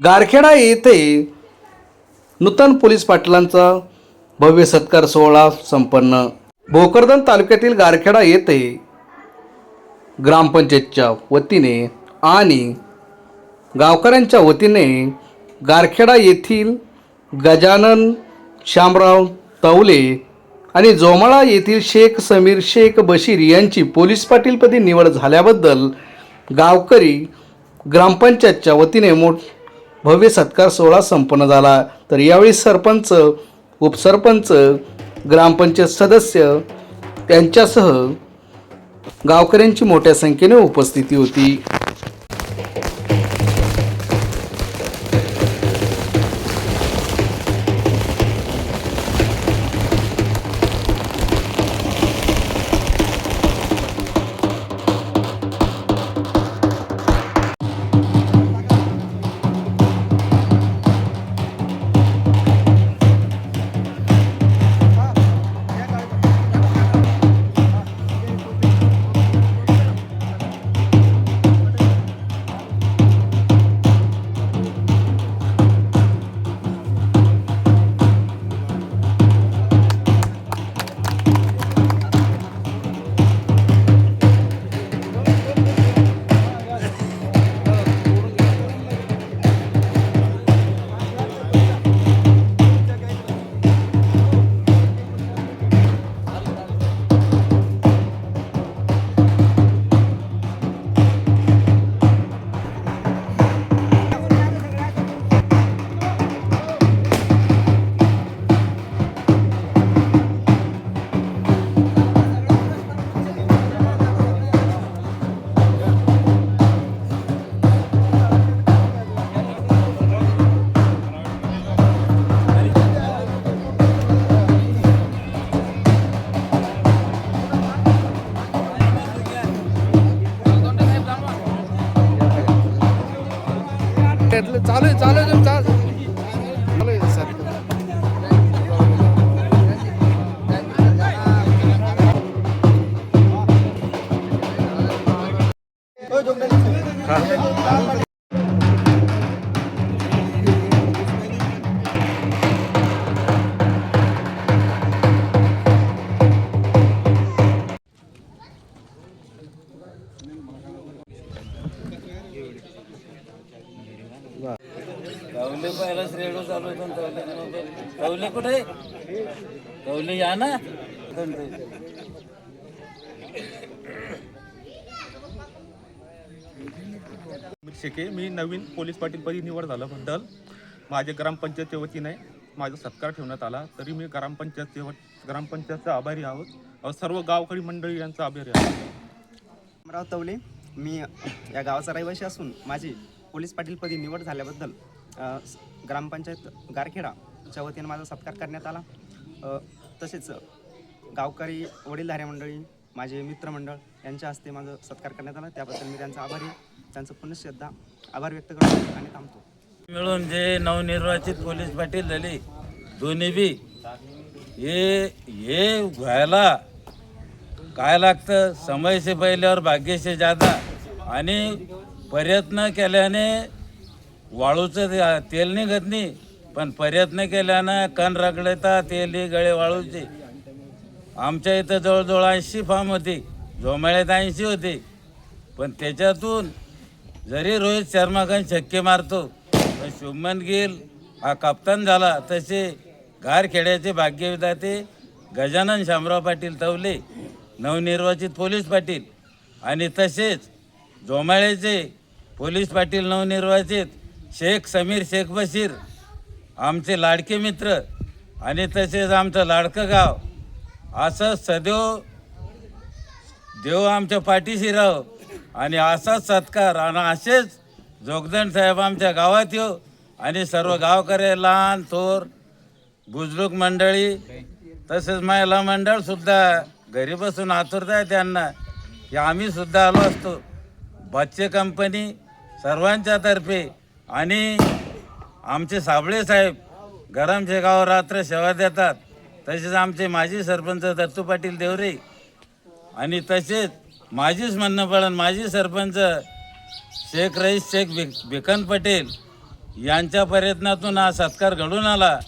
गारखेडा येथे नूतन पोलीस पाटलांचा भव्य सत्कार सोहळा संपन्न. भोकरदन तालुक्यातील गारखेडा येथे ग्रामपंचायतच्या वतीने आणि गावकऱ्यांच्या वतीने गारखेडा येथील गजानन श्यामराव तवले आणि जोमाळा येथील शेख समीर शेख बशीर यांची पोलीस पाटीलपदी निवड झाल्याबद्दल गावकरी ग्रामपंचायतच्या वतीने मोठ भव्य सत्कार सोहळा संपन्न झाला. तर यावेळी सरपंच उपसरपंच ग्रामपंचायत सदस्य त्यांच्यासह गावकऱ्यांची मोठ्या संख्येने उपस्थिती होती. चालू आहे चालू आहे चालू रेडिओ चालू होता कवले नव्हते. कवले कुठे कवले या ना. शेके मी नवीन पोलीस पाटीलपदी निवड झाल्याबद्दल माझे ग्रामपंचायतच्या वतीने माझा सत्कार ठेवण्यात आला. तरी मी ग्रामपंचायतचे ग्रामपंचायतचा आभारी आहोत. सर्व गावकरी मंडळी यांचा आभारी आहोत. राव तवले मी या गावाचा रहिवासी असून माझी पोलीस पाटीलपदी निवड झाल्याबद्दल ग्रामपंचायत गारखेडाच्या वतीने माझा सत्कार करण्यात आला. तसेच गावकरी वडीलधाऱ्या मंडळी माझे मित्रमंडळ यांच्या हस्ते माझा सत्कार करण्यात आला. त्याबद्दल मी त्यांचा आभारी त्यांचं पुन्हा श्रद्धा आभार व्यक्त करतो आणि थांबतो. मिळून जे नवनिर्वाचित पोलीस पाटील झाले दोन्ही बी हे हे व्हायला काय लागतं? समयसे पहिल्यावर पहिले जादा. आणि प्रयत्न केल्याने वाळूचं ते- तेल निघत नाही पण प्रयत्न केल्यानं कण रगडता तेली गळे वाळूचे. आमच्या इथं जवळजवळ ऐंशी फार्म होते. झोमाळ्यात ऐंशी होते. पण त्याच्यातून जरी रोहित शर्मा छक्के मारतो पण शुभमन गिल हा कप्तान झाला. तसे गारखेड्याचे भाग्यविधाते गजानन शामराव पाटील तवले नवनिर्वाचित पोलीस पाटील. आणि तसेच झोमाळ्याचे पोलीस पाटील नवनिर्वाचित शेख समीर शेख बशीर आमचे लाडके मित्र आणि तसेच आमचं लाडकं गाव. असं सदैव देव आमच्या पाठीशी राहो आणि असाच सत्कार आणि असेच जोगदंड साहेब आमच्या गावात येऊ आणि सर्व गावकरे लहान थोर बुजुर्ग मंडळी तसेच महिला मंडळसुद्धा घरी बसून आतुरता आहे त्यांना. की आम्हीसुद्धा आलो असतो. बच्चे कंपनी सर्वांच्या तर्फे आणि आमचे साबळे साहेब गरमचे गाव रात्र सेवा देतात. तसेच आमचे माजी सरपंच दत्तू पाटील देवरे आणि तसेच माझीच म्हणणं पडन माजी सरपंच शेख रईस शेख भिक भिकन पटेल यांच्या प्रयत्नातून हा सत्कार घडून आला.